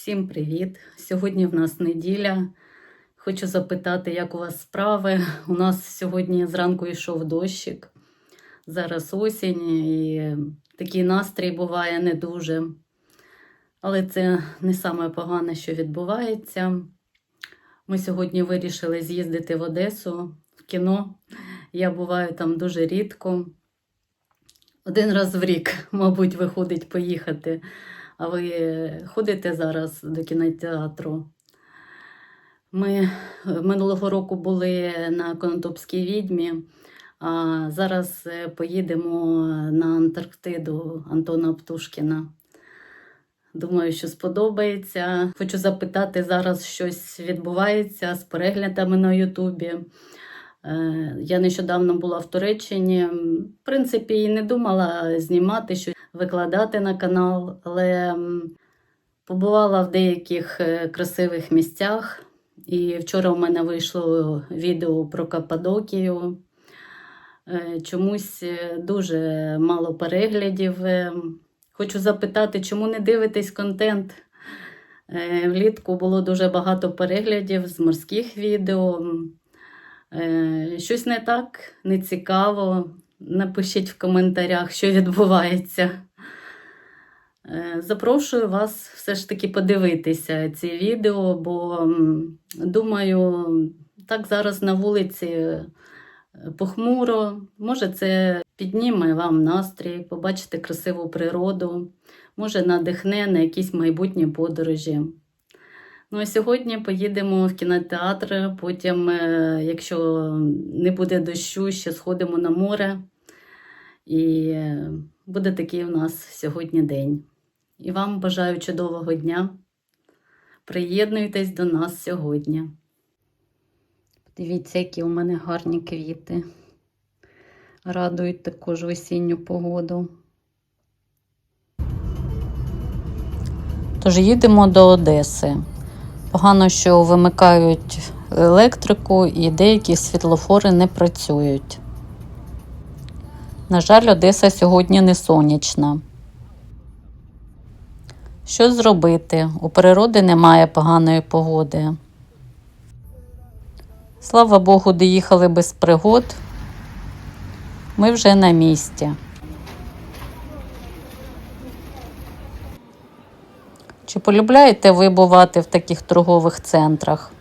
Всім привіт! Сьогодні в нас неділя. Хочу запитати, як у вас справи. У нас сьогодні зранку йшов дощик. Зараз осінь і такий настрій буває не дуже. Але це не саме погане, що відбувається. Ми сьогодні вирішили з'їздити в Одесу в кіно. Я буваю там дуже рідко. Один раз в рік, мабуть, виходить поїхати. А ви ходите зараз до кінотеатру? Ми минулого року були на Конотопській відьмі, а зараз е, поїдемо на Антарктиду Антона Птушкіна. Думаю, що сподобається. Хочу запитати, зараз щось відбувається з переглядами на Ютубі. Е, Я нещодавно була в Туреччині. В принципі, і не думала знімати щось, викладати на канал, але побувала в деяких е, красивих місцях. І вчора у мене вийшло відео про Каппадокію. Е, Чомусь е, дуже мало переглядів. Хочу запитати, чому не дивитесь контент? Влітку було дуже багато переглядів з морських відео. Щось не так, не цікаво. Напишіть в коментарях, що відбувається. Е, Запрошую вас все ж таки подивитися ці відео, бо думаю, так зараз на вулиці е, похмуро. Може, це підніме вам настрій, побачите красиву природу, може надихне на якісь майбутні подорожі. Ну а сьогодні поїдемо в кінотеатр. Потім, е, якщо не буде дощу, ще сходимо на море. І е, буде такий у нас сьогодні день. І вам бажаю чудового дня. Приєднуйтесь до нас сьогодні. Дивіться, які у мене гарні квіти. Радують також осінню погоду. Тож їдемо до Одеси. Погано, що вимикають електрику і деякі світлофори не працюють. На жаль, Одеса сьогодні не сонячна. Що зробити? У природи немає поганої погоди. Слава Богу, доїхали без пригод. Ми вже на місці. Чи полюбляєте ви бувати в таких торгових центрах?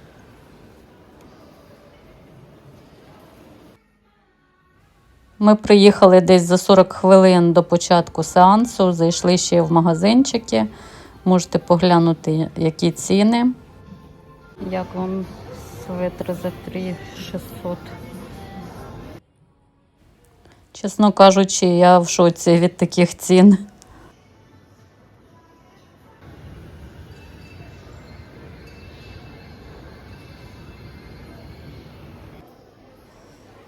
Ми приїхали десь за 40 хвилин до початку сеансу, зайшли ще в магазинчики. Можете поглянути, які ціни. Як вам светр за 3600? Чесно кажучи, я в шоці від таких цін.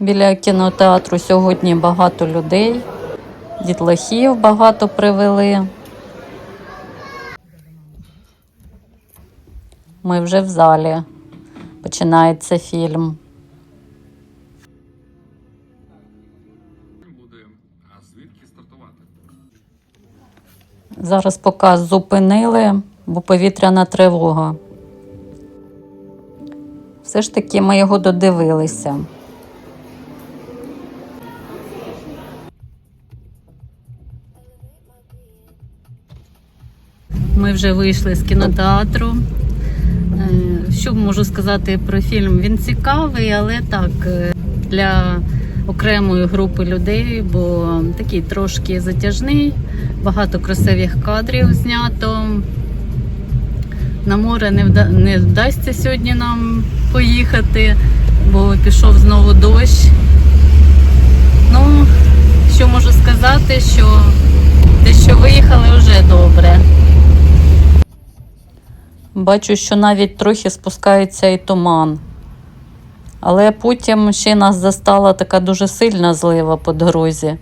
Біля кінотеатру сьогодні багато людей, дітлахів багато привели. Ми вже в залі. Починається фільм. Зараз показ зупинили, бо повітряна тривога. Все ж таки ми його додивилися. Вже вийшли з кінотеатру. Е, Що можу сказати про фільм? Він цікавий, але так, е, для окремої групи людей, бо такий трошки затяжний, багато красивих кадрів знято. На море не, вда- не вдасться сьогодні нам поїхати, бо пішов знову дощ. Ну, що можу сказати, що те, що виїхали, вже добре. Бачу, що навіть трохи спускається і туман. Але потім ще нас застала така дуже сильна злива по дорозі.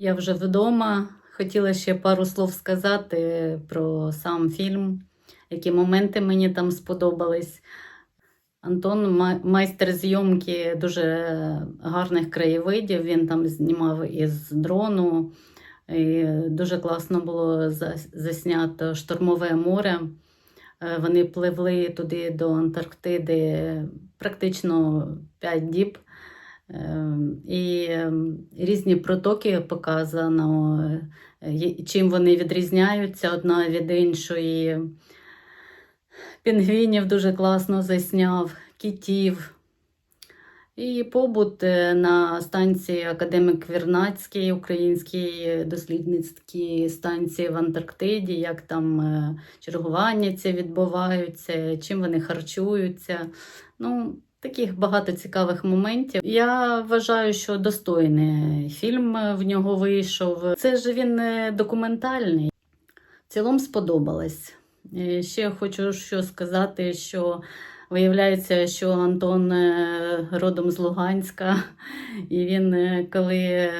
Я вже вдома. Хотіла ще пару слов сказати про сам фільм, які моменти мені там сподобались. Антон ма- майстер зйомки дуже гарних краєвидів. Він там знімав із дрону. І дуже класно було заснято штормове море. Е, Вони пливли туди до Антарктиди практично 5 діб. Е, І е, різні протоки показано, е, чим вони відрізняються одна від іншої. Пінгвінів дуже класно засняв, кітів. І побут е, на станції Академік Вірнацький, українській дослідницькій станції в Антарктиді, як там е, чергування ці відбуваються, чим вони харчуються. Ну, таких багато цікавих моментів. Я вважаю, що достойний фільм в нього вийшов. Це ж він е, документальний. В цілому сподобалось. Ще хочу що сказати, що виявляється, що Антон е, родом з Луганська, і він, е, коли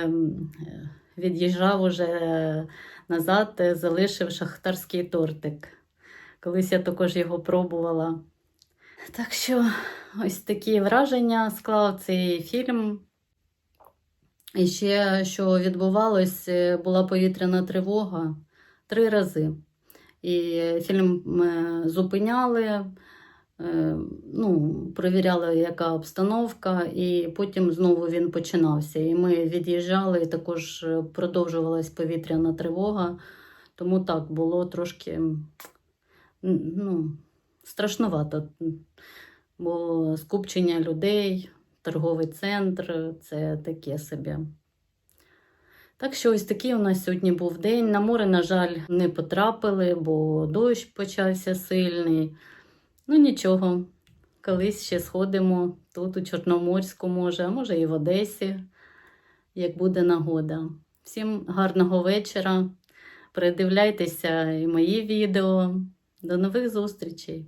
від'їжджав уже назад, е, залишив шахтарський тортик. Колись я також його пробувала. Так що ось такі враження склав цей фільм. І ще, що відбувалось, була повітряна тривога три рази. І фільм е, зупиняли, е, ну, перевіряли, яка обстановка, і потім знову він починався. І ми від'їжджали, і також е, продовжувалась повітряна тривога. Тому так було трошки ну, страшнувато, бо скупчення людей, торговий центр це таке собі. Так що ось такий у нас сьогодні був день. На море, на жаль, не потрапили, бо дощ почався сильний. Ну нічого, колись ще сходимо тут, у Чорноморську, може, а може і в Одесі, як буде нагода. Всім гарного вечора. Передивляйтеся і мої відео. До нових зустрічей!